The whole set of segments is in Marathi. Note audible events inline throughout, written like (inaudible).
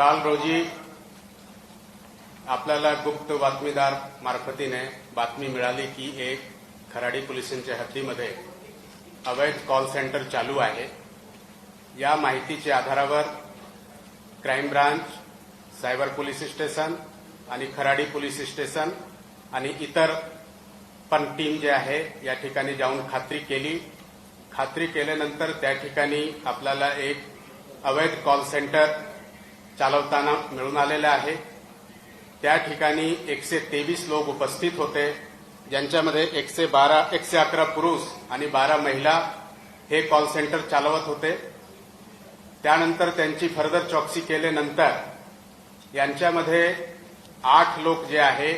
काल रोजी आपल्याला गुप्त बातमीदार मार्फतीने बातमी मिळाली की एक खराडी पोलिसांच्या हद्दीमध्ये अवैध कॉल सेंटर चालू आहे. या माहितीच्या आधारावर crime branch cyber police station आणि खराडी पोलीस स्टेशन आणि इतर पण टीम जे आहे या ठिकाणी जाऊन खात्री केली. खात्री केल्यानंतर त्या ठिकाणी आपल्याला एक अवैध कॉल सेंटर चालवताना मिळून आलेलं आहे. त्या ठिकाणी एकशे तेवीस लोक उपस्थित होते ज्यांच्यामध्ये एकशे बारा एकशे अकरा पुरुष आणि बारा महिला हे कॉल सेंटर चालवत होते. त्यानंतर त्यांची फर्दर चौकशी केल्यानंतर यांच्यामध्ये आठ लोक जे आहे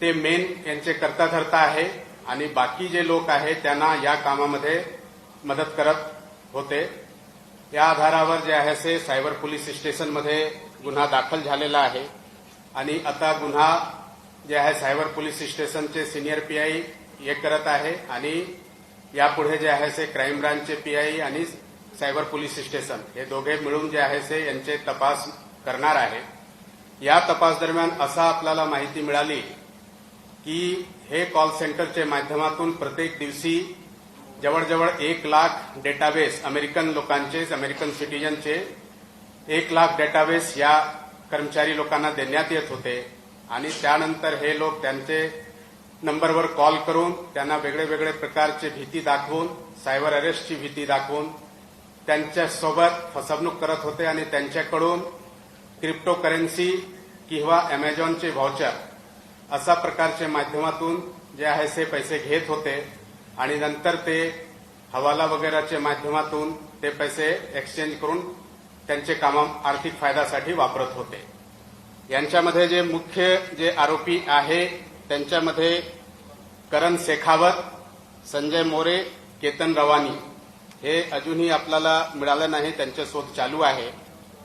ते मेन यांचे करता धरता आहे आणि बाकी जे लोक आहेत त्यांना या कामामध्ये मदत करत होते. या आधारावर जे आहे से सायबर पोलीस स्टेशनमध्ये गुन्हा दाखल झालेला आहे. आणि आता गुन्हा जे आहे सायबर पोलीस स्टेशनचे सिनियर पीआय हे करत आहे. आणि यापुढे जे आहे से क्राईम ब्रांचचे पीआय आणि सायबर पोलीस स्टेशन हे दोघे मिळून जे आहे से यांचे तपास करणार आहे. या तपास दरम्यान असा आपल्याला माहिती मिळाली की हे कॉल सेंटरच्या माध्यमातून प्रत्येक दिवशी जवळजवळ एक लाख डेटाबेस अमेरिकन लोकांचे अमेरिकन सिटीजनचे एक लाख डेटाबेस या कर्मचारी लोकांना देण्यात येत होते. आणि त्यानंतर हे लोक त्यांचे नंबरवर कॉल करून त्यांना वेगळे वेगळे प्रकारचे भीती दाखवून सायबर अरेस्टची भीती दाखवून त्यांच्यासोबत फसवणूक करत होते आणि त्यांच्याकडून क्रिप्टोकरन्सी किंवा अमेझॉनचे व्हाउचर अशा प्रकारच्या माध्यमातून जे आहे ते पैसे घेत होते. आणि नंतर ते हवाला वगैरेच्या माध्यमातून ते पैसे एक्सचेंज करून त्यांचे काम आर्थिक फायद्यासाठी वापरत होते. यांच्यामध्ये जे मुख्य जे आरोपी आहे त्यांच्यामध्ये करण शेखावत संजय मोरे केतन रवानी हे अजूनही आपल्याला मिळालं नाही त्यांचे शोध चालू आहे.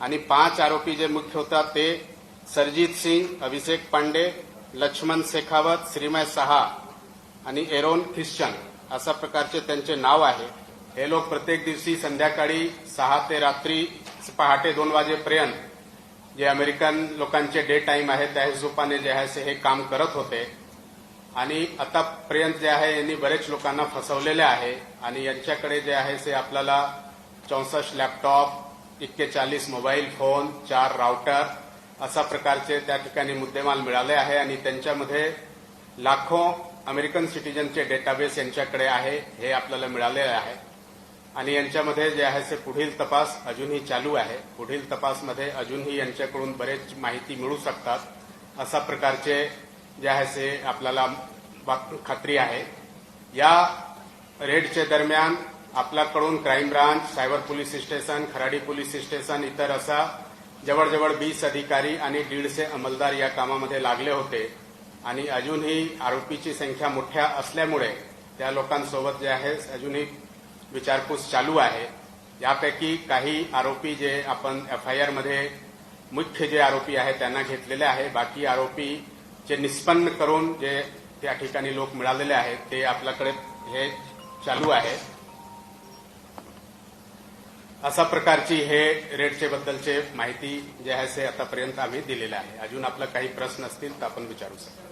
आणि पाच आरोपी जे मुख्य होतात ते सरजित सिंग अभिषेक पांडे लक्ष्मण शेखावत श्रीमय सहा आणि एरोन ख्रिश्चन. अशा प्रकारचे त्यांचे नाव आहे. हे लोक प्रत्येक दिवशी संध्याकाळी सहा ते रात्री पहाटे दोन वाजेपर्यंत जे अमेरिकन लोकांचे डे टाईम आहे त्या हिशोबाने जे आहे हे काम करत होते. आणि आतापर्यंत जे आहे यांनी बरेच लोकांना फसवलेले आहे. आणि यांच्याकडे जे आहे ते आपल्याला चौसष्ट लॅपटॉप एक्केचाळीस मोबाईल फोन चार राउटर अशा प्रकारचे त्या ठिकाणी मुद्देमाल मिळाले आहे. आणि त्यांच्यामध्ये लाखो अमेरिकन सिटीजनचे डेटाबेस यांच्याकडे आहे हे आपल्याला मिळालेलं आहे. आणि यांच्यामध्ये जे आहे ते पुढील तपास अजूनही चालू आहे. पुढील तपासमध्ये अजूनही यांच्याकडून बरेच माहिती मिळू शकतात अशा प्रकारचे जे आहे ते आपल्याला खात्री आहे. या रेडच्या दरम्यान आपल्याकडून crime branch cyber police station Kharadi police station इतर असा जवळजवळ वीस अधिकारी आणि दीडशे अंमलदार या कामामध्ये लागले होते. आणि अजूनही आरोपीची संख्या मोठ्या असल्यामुळे त्या लोकांसोबत जे आहे अजूनही विचारपूस चालू आहे. यापैकी काही आरोपी जे आपण एफआयआरमध्ये मुख्य जे आरोपी आहे त्यांना घेतलेले आहे. बाकी आरोपीचे निष्पन्न करून जे त्या ठिकाणी लोक मिळालेले आहेत ते आपल्याकडे हे चालू आहे. अशा प्रकारची हे रेटचे बद्दलचे माहिती जे आहे ते आतापर्यंत आम्ही दिलेले आहे. अजून आपला काही प्रश्न असतील तर आपण विचारू शकतो.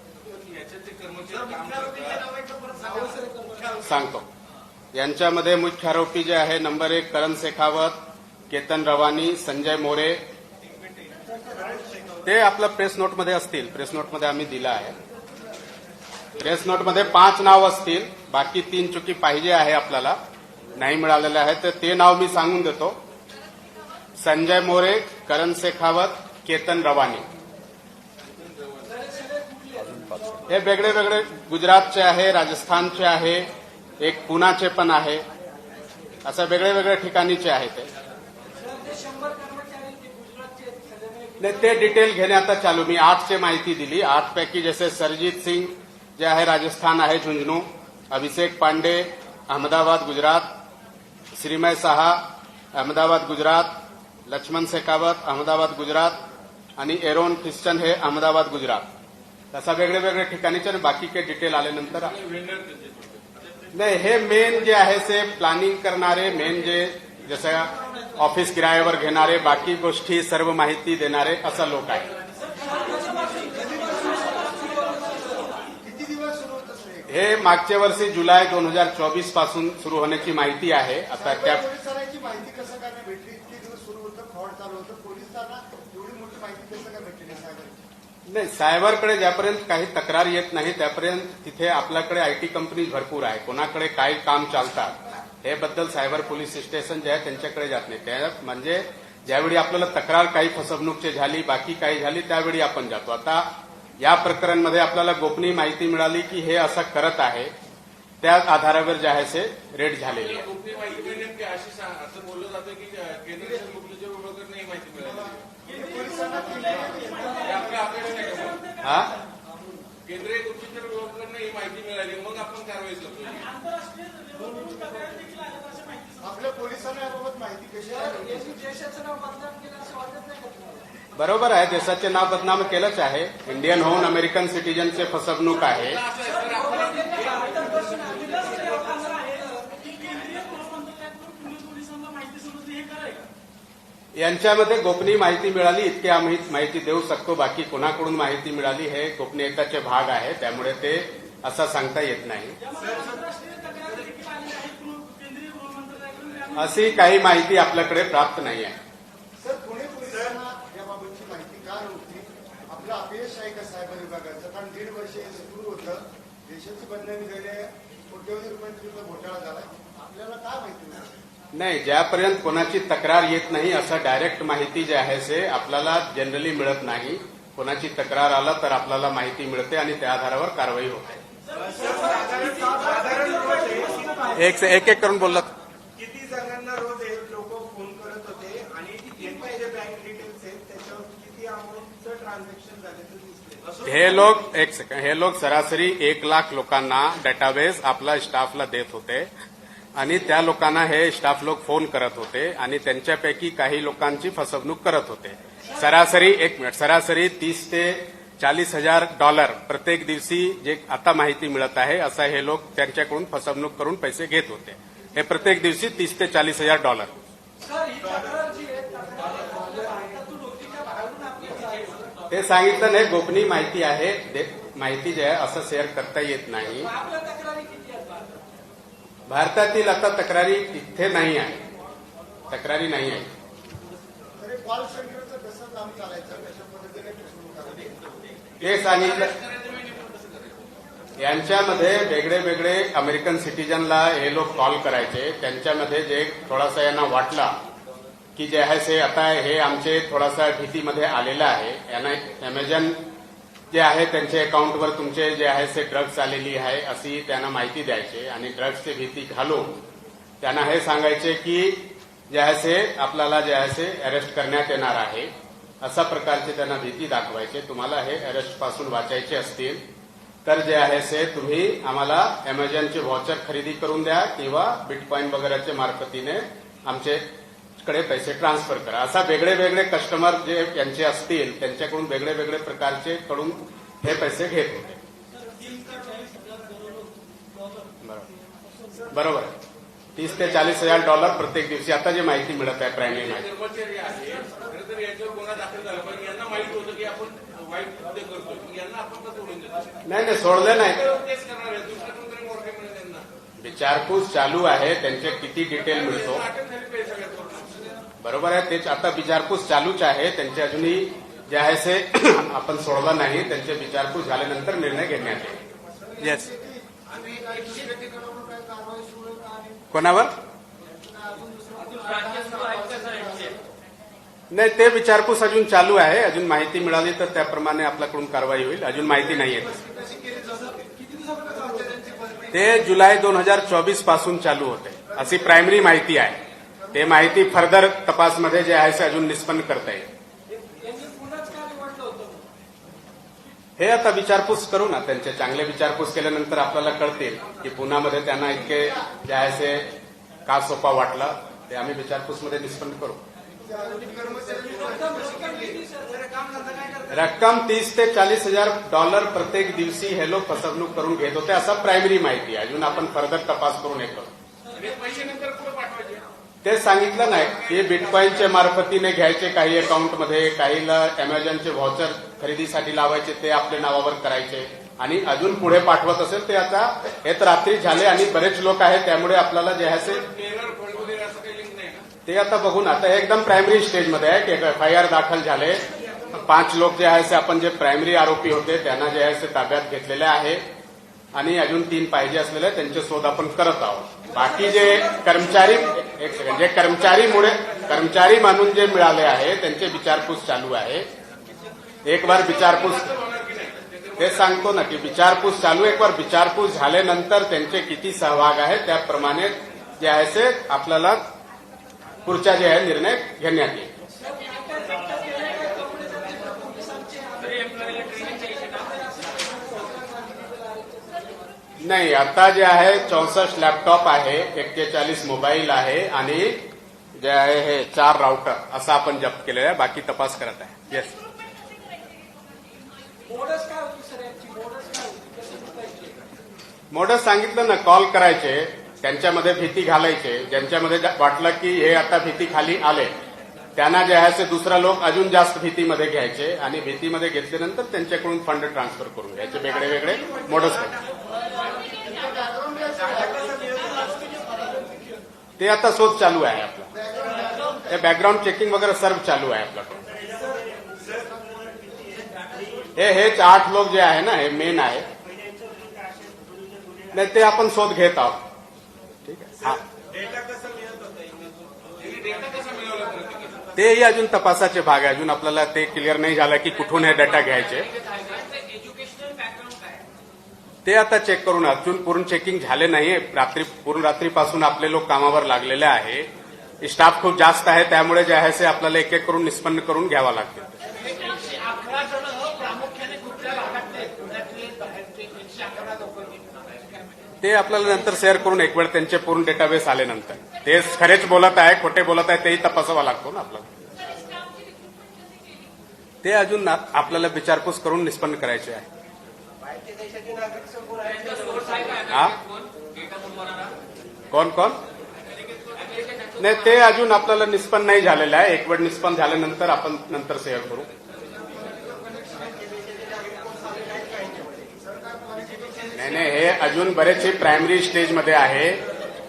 सांगतो. यांच्यामध्ये मुख्य आरोपी जे आहे नंबर एक करण शेखावत केतन रवानी संजय मोरे. ते आपलं प्रेस नोटमध्ये असतील. प्रेस नोटमध्ये आम्ही दिलं आहे. प्रेस नोटमध्ये पाच नाव असतील. बाकी तीन चुकी पाहिजे आहे आपल्याला. नाही मिळालेले आहे तर ते नाव मी सांगून देतो. संजय मोरे करण शेखावत केतन रवानी. हे वेगळे वेगळे गुजरातचे आहे राजस्थानचे आहे एक पुण्याचे पण आहे. असं वेगळे वेगळ्या ठिकाणीचे आहे ते. नाही ते डिटेल घेणे आता चालू. मी आठचे माहिती दिली. आठ पैकी जसे सरजीत सिंग जे आहे राजस्थान आहे झुंझुनू अभिषेक पांडे अहमदाबाद गुजरात श्रीमय सहा अहमदाबाद गुजरात लक्ष्मण शेखावत अहमदाबाद गुजरात आणि एरोन ख्रिश्चन हे अहमदाबाद गुजरात. तसा वेगळे वेगळे ठिकाणीचे आणि बाकी काही डिटेल आल्यानंतर. नाही हे मेन जे आहे ते प्लॅनिंग करणारे मेन जे जसं ऑफिस किरायावर घेणारे बाकी गोष्टी सर्व माहिती देणारे असा लोक आहे किती दिवस सुरू होतं सर हे? हे मागच्या वर्षी जुलै दोन हजार चोवीसपासून सुरू होण्याची माहिती आहे आता त्या पोलिसांची माहिती कसं काय नाही भेटली इतके दिवस सुरू होतं फ्रॉड चालू होतं पोलिसांना एवढी मोठी माहिती कसं काय भेटली नाही साहेबांची नाही सायबरकडे ज्यापर्यंत काही तक्रार येत नाही त्यापर्यंत तिथे आपल्याकडे आयटी कंपनी भरपूर आहे. कोणाकडे काय काम चालतात हे बद्दल सायबर पोलीस स्टेशन जे आहे त्यांच्याकडे जात नाही. त्या म्हणजे ज्यावेळी आपल्याला तक्रार काही फसवणूकची झाली बाकी काही झाली त्यावेळी आपण जातो. आता या प्रकरणमध्ये आपल्याला गोपनीय माहिती मिळाली की हे असं करत आहे. त्या आधारावर जे आहे ते रेड झालेली आहे. गोपनीय माहिती मिळणे नेमकी? अशी सांग असं बोललं जातं की अं, केंद्रीय गुप्तचर विभागाकडनं ही माहिती मिळाली. हे आपल्या अपेक्षा आहे का मग? हा? केंद्रीय गुप्तचर विभागाकडनं ही माहिती मिळाली मग आपण कारवाई करतो आपल्या पोलिसांना याबाबत माहिती कशी काय भेटली? बरोबर आहे देशाचे नाव बदनाम केलंच आहे. इंडियन होऊन अमेरिकन सिटीजनचे फसवणूक आहे यांच्यामध्ये गोपनीय माहिती मिळाली इतकी आम्ही माहिती देऊ शकतो बाकी कोणाकडून माहिती मिळाली हे गोपनीयताचे भाग आहे त्यामुळे ते असं सांगता येत नाही. अशी काही माहिती आपल्याकडे प्राप्त नाही आहे. आपलं अपयश आहे का सायबर विभागाचं? कारण दीड वर्ष सुरू होतं देशाची बदनामी झाली आहे कोट्यवधी रुपयांचा घोटाळा झाला आपल्याला काय माहिती नाही ज्यापर्यंत कोणाची तक्रार येत नाही असं डायरेक्ट माहिती जे आहे ते आपल्याला जनरली मिळत नाही. कोणाची तक्रार आला तर आपल्याला माहिती मिळते आणि त्या आधारावर कारवाई होते एक से एक एक करून बोललात. किती जणांना रोज हे लोक फोन करत होते आणि यांचे जे बँक डिटेल्स आहेत त्याच्यावर किती अमाऊंटचं ट्रान्झॅक्शन झाले ते दिसले हे लोक एक सेकंड हे लोक सरासरी एक लाख लोकांना डेटाबेस आपला स्टाफला देत होते. आणि त्या लोकांना हे स्टाफ लोक फोन करत होते आणि त्यांच्यापैकी काही लोकांची फसवणूक करत होते. सरासरी एक मिनिट सरासरी तीस ते चाळीस हजार डॉलर प्रत्येक दिवशी जे आता माहिती मिळत आहे असं हे लोक त्यांच्याकडून फसवणूक करून पैसे घेत होते. हे प्रत्येक दिवशी तीस ते चाळीस हजार डॉलर ते सांगितलं नाही गोपनीय माहिती आहे माहिती जे आहे असं शेअर करता येत नाही. भारतातील आता तक्रारी तिथे नाही आहे. तक्रारी नाही आहे. ते सांगितलं. यांच्यामध्ये वेगळे वेगळे अमेरिकन सिटीजनला हे लोक कॉल करायचे. त्यांच्यामध्ये जे थोडासा यांना वाटला की जे आहे ते आता हे आमचे थोडासा भीतीमध्ये आलेलं आहे. यांना अमेझॉन जे आहे त्यांच्या अकाउंटवर तुमचे जे आहे ते ड्रग्ज आलेली आहे अशी त्यांना माहिती द्यायचे आणि ड्रग्जची भीती घालून त्यांना हे सांगायचे की जे आहे ते आपल्याला जे आहे ते अरेस्ट करण्यात येणार आहे. अशा प्रकारचे त्यांना भीती दाखवायचे. तुम्हाला हे अरेस्टपासून वाचायचे असतील तर जे आहे ते तुम्ही आम्हाला अमेझॉनचे व्हॉचर खरेदी करून द्या किंवा बिटकॉईन वगैरेच्या मार्फतीने आमचे आमच्याकडे पैसे ट्रान्सफर करा. असा वेगळे वेगळे कस्टमर जे यांचे असतील त्यांच्याकडून वेगळे वेगळे प्रकारचे कडून हे पैसे घेत होते. बरोबर. तीस ते चाळीस हजार डॉलर प्रत्येक दिवशी. आता जी माहिती मिळत आहे प्रायमरी माहिती. नाही नाही सोडलं नाही. विचारपूस चालू आहे. त्यांचे किती डिटेल मिळतो? बरोबर आहे. तेच आता विचारपूस चालूच आहे. त्यांचे अजूनही जे आहे ते (clears throat) आपण सोडलं नाही. त्यांचे विचारपूस झाल्यानंतर निर्णय घेण्यात येईल. येस कोणावर? नाही ते विचारपूस अजून चालू आहे. अजून माहिती मिळाली तर त्याप्रमाणे आपल्याकडून कारवाई होईल. अजून माहिती नाही येत ते जुलै दोन हजार चोवीसपासून चालू होते. अशी प्रायमरी माहिती आहे. ते माहिती फर्दर तपासमध्ये जे आहे ते अजून निष्पन्न करता येईल. हे आता विचारपूस करू ना त्यांचे चांगले विचारपूस केल्यानंतर आपल्याला कळतील की पुण्यामध्ये त्यांना इतके जे आहे ते का सोपा वाटला ते आम्ही विचारपूसमध्ये निष्पन्न करू. रक्कम तीस ते चाळीस हजार डॉलर प्रत्येक दिवशी हे लोक फसवणूक करून घेत होते असा प्रायमरी माहिती आहे. अजून आपण फर्दर तपास करून हे करू. ते सांगितलं नाही की बिटकॉईनच्या मार्फतीने घ्यायचे काही अकाउंटमध्ये काहीला अमेझॉनचे व्हाउचर खरेदीसाठी लावायचे ते आपल्या नावावर करायचे. आणि अजून पुढे पाठवत असेल ते आता हे तर रात्री झाले आणि बरेच लोक आहेत त्यामुळे आपल्याला जे आहे ते ते आता बघून आता एकदम प्रायमरी स्टेजमध्ये आहे की एफ आय आर दाखल झाले. पाच लोक जे आहे आपण जे प्रायमरी आरोपी होते त्यांना जे आहे ते ताब्यात घेतलेले आहे. आणि अजून तीन पाहिजे असलेले त्यांचे शोध आपण करत आहोत. बाकी जे कर्मचारी एक सेकंड जे कर्मचारीमुळे कर्मचारी म्हणून जे मिळाले आहे त्यांचे विचारपूस चालू आहे एक बार विचारपूस ते सांगतो ना की विचारपूस चालू एक बार विचारपूस झाल्यानंतर त्यांचे किती सहभाग आहे त्याप्रमाणे जे आहे ते आपल्याला पुढचा जे आहे निर्णय घेण्यात येईल नाही आता जे आहे चौसष्ट लॅपटॉप आहे एक्केचाळीस मोबाईल आहे आणि जे आहे हे चार राउटर असं आपण जप्त केलेलं आहे. बाकी तपास करत आहे. येस मोडस सांगितलं ना कॉल करायचे त्यांच्यामध्ये भीती घालायचे. ज्यांच्यामध्ये वाटलं की हे आता भीती खाली आले. त्यांना जे आहे ते दुसरा लोक अजून जास्त भीतीमध्ये घ्यायचे आणि भीतीमध्ये घेतल्यानंतर त्यांच्याकडून फंड ट्रान्सफर करून घ्यायचे. वेगळे वेगळे मोडस ते आता शोध चालू आहे आपला. ते बॅकग्राऊंड चेकिंग वगैरे सर्व चालू आहे आपल्याकडून हे हेच आठ लोक जे आहे ना हे मेन आहे. नाही ते आपण शोध घेत आहोत. ठीक आहे. हा डेटा कसं मिळत होता इमेजवर? डेटा कसा मिळवला बरं ते? तेही अजून तपासाचे भाग आहे. अजून आपल्याला ते क्लिअर नाही झालं की कुठून हे डेटा घ्यायचे. ते आता चेक करून अजून पूर्ण चेकिंग झाले नाही रात्री पूर्ण रात्रीपासून आपले लोक कामावर लागलेले आहे. स्टाफ खूप जास्त आहे त्यामुळे जे आहे ते आपल्याला एक एक करून निष्पन्न करून घ्यावा लागते ते आपल्याला नंतर शेअर करून एक वेळ त्यांचे पूर्ण डेटाबेस आल्यानंतर. ते खरेच बोलत आहे खोटे बोलत आहे तेही तपासावा लागतो ना आपल्याला ते अजून आपल्याला विचारपूस करून निष्पन्न करायचे आहे. हा? कोण कोण? नाही ते अजून आपल्याला निष्पन्न नाही झालेलं आहे. एक वेळ निष्पन्न झाल्यानंतर आपण नंतर शेअर करू. नाही नाही हे अजून बरेचसे प्रायमरी स्टेजमध्ये आहे.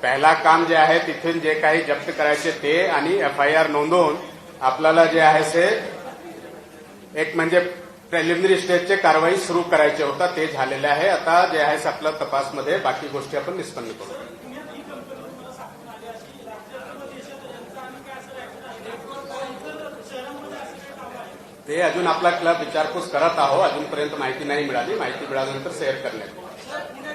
पहिला काम जे आहे तिथून जे काही जप्त करायचे ते आणि एफ आय आर नोंदवून आपल्याला जे आहे ते एक म्हणजे प्रेलिमिनरी स्टेजचे कारवाई सुरू करायचे होता ते झालेले आहे. आता जे आहे आपल्या तपासमध्ये बाकी गोष्टी आपण निष्पन्न करू. ते अजून आपला क्लब विचारपूस करत आहो अजूनपर्यंत माहिती नाही मिळाली. माहिती मिळाल्यानंतर शेअर करण्यात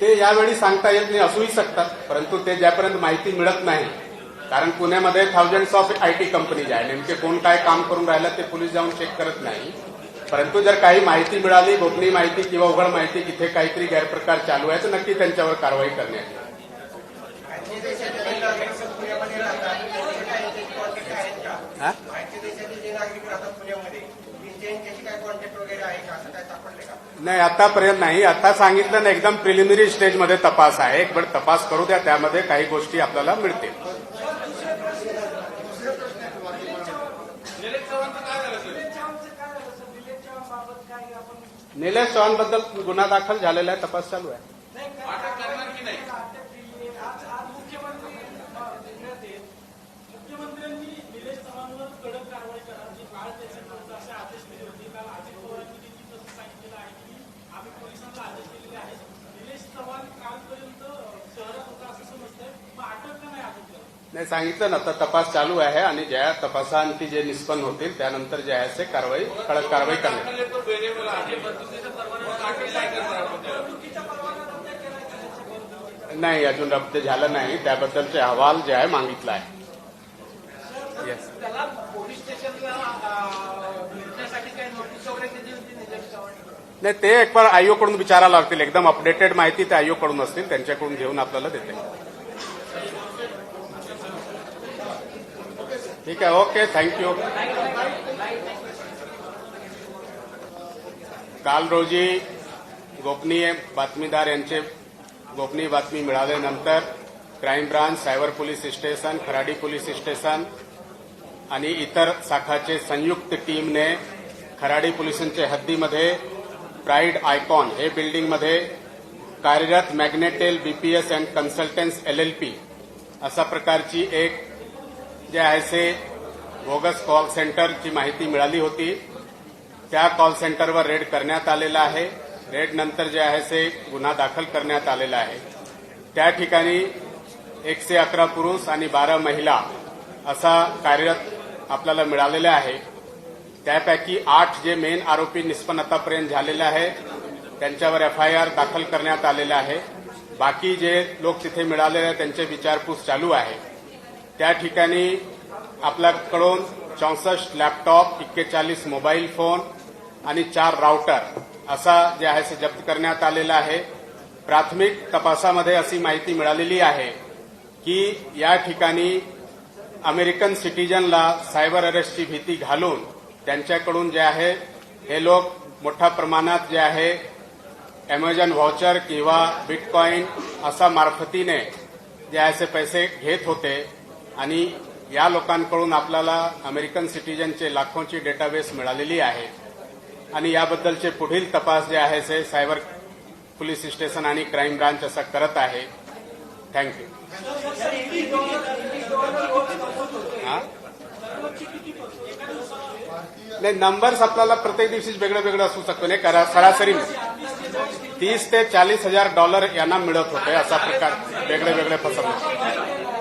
ते यावेळी सांगता येत नाही असूही शकतात परंतु ते ज्यापर्यंत माहिती मिळत नाही. कारण पुण्यामध्ये थाउजंड्स ऑफ आयटी कंपनीज आहे. नेमके कोण काय काम करून राहिलं ते पोलीस जाऊन चेक करत नाही. परंतु जर काही माहिती मिळाली गोपनीय माहिती किंवा उघड माहिती तिथे काहीतरी गैरप्रकार चालू आहे तर नक्की त्यांच्यावर कारवाई करण्यात येईल बाहेरच्या देशाचे जे नागरिक पुण्यामध्ये राहतात त्यांचे काय याचे कॉन्टॅक्ट आहेत का हा? बाहेरच्या देशाचे जे नागरिक राहतात पुण्यामध्ये त्यांचे यांच्याशी काय कॉन्टॅक्ट वगैरे आहे का असं काय सापडले का नाही आतापर्यंत नाही. आता सांगितलं ना एकदम प्रिलिमिनरी स्टेजमध्ये तपास आहे. एक वेळ तपास करू द्या त्यामध्ये काही गोष्टी आपल्याला मिळतील. निलेश चव्हाणबद्दल गुन्हा दाखल झालेला आहे तपास चालू आहे नाही अटक करणार की नाही अटक केली आहे. आज आज मुख्यमंत्री अ, जिल्ह्यात आहेत. मुख्यमंत्र्यांनी निलेश चव्हाणवर कडक कारवाई करा जी बाळ त्याच्यापर्यंत असे आदेश दिले होते काल अजित पवारांनी देखील तसं सांगितलेलं आहे की आम्ही पोलिसांना आदेश दिलेले आहेत निलेश चव्हाण कालपर्यंत अ, शहरात होता असं समजतंय मग अटक का नाही सांगितलं ना तर तपास चालू आहे आणि ज्या तपासांती जे निष्पन्न होतील त्यानंतर जे आहे ते कारवाई कडक कारवाई करणार? नाही अजून रद्द झालं नाही. त्याबद्दलचे अहवाल जे आहे मागितला आहे. येस नाही ते एक बार आयोकडून विचारायला लागतील. एकदम अपडेटेड माहिती ते आयोकडून असतील. त्यांच्याकडून घेऊन आपल्याला देते ठीक आहे ओके थँक्यू काल रोजी गोपनीय बातमीदार यांचे गोपनीय बातमी मिळाल्यानंतर crime branch cyber police station Kharadi police station आणि इतर शाखाचे संयुक्त टीमने खराडी पोलिसांच्या हद्दीमध्ये प्राईड आयकॉन हे बिल्डिंगमध्ये कार्यरत Magnetel BPS and consultants LLP अशा प्रकारची एक जे आहे बोगस कॉल सेंटरची माहिती मिळाली होती. त्या कॉल सेंटरवर रेड करण्यात आलेला आहे. रेड नंतर जे आहे ते गुन्हा दाखल करण्यात आलेला आहे. त्या ठिकाणी एकशे अकरा पुरुष आणि बारा महिला असा कार्यरत आपल्याला मिळालेला आहे. त्यापैकी आठ जे मेन आरोपी निष्पन्नतापर्यंत झालेले आहे त्यांच्यावर एफआयआर दाखल करण्यात आलेला आहे. बाकी जे लोक तिथे मिळालेले आहेत त्यांचे विचारपूस चालू आहे. त्या ठिकाणी आपल्याकडून चौसष्ट लॅपटॉप एक्केचाळीस मोबाईल फोन आणि चार राउटर असा जे आहे ते जप्त करण्यात आलेला आहे. प्राथमिक तपासामध्ये अशी माहिती मिळालेली आहे की या ठिकाणी अमेरिकन सिटीजनला सायबर अरेस्टची भीती घालून त्यांच्याकडून जे आहे हे लोक मोठ्या प्रमाणात जे आहे अमेझॉन व्हाउचर किंवा बिटकॉईन असा मार्फतीने जे आहे पैसे घेत होते. आणि या लोकांकडून आपल्याला अमेरिकन सिटीजनचे लाखोंची डेटाबेस मिळालेली आहे. आणि याबद्दलचे पुढील तपास जे आहे ते सायबर पोलीस स्टेशन आणि क्राईम ब्रांच असं करत आहे. थँक्यू नाही नंबर्स आपल्याला प्रत्येक दिवशीच वेगळं वेगळं असू शकतो नाही करा सरासरी तीस ते चाळीस हजार डॉलर यांना मिळत होते असा प्रकार वेगळे वेगळे फसवणूक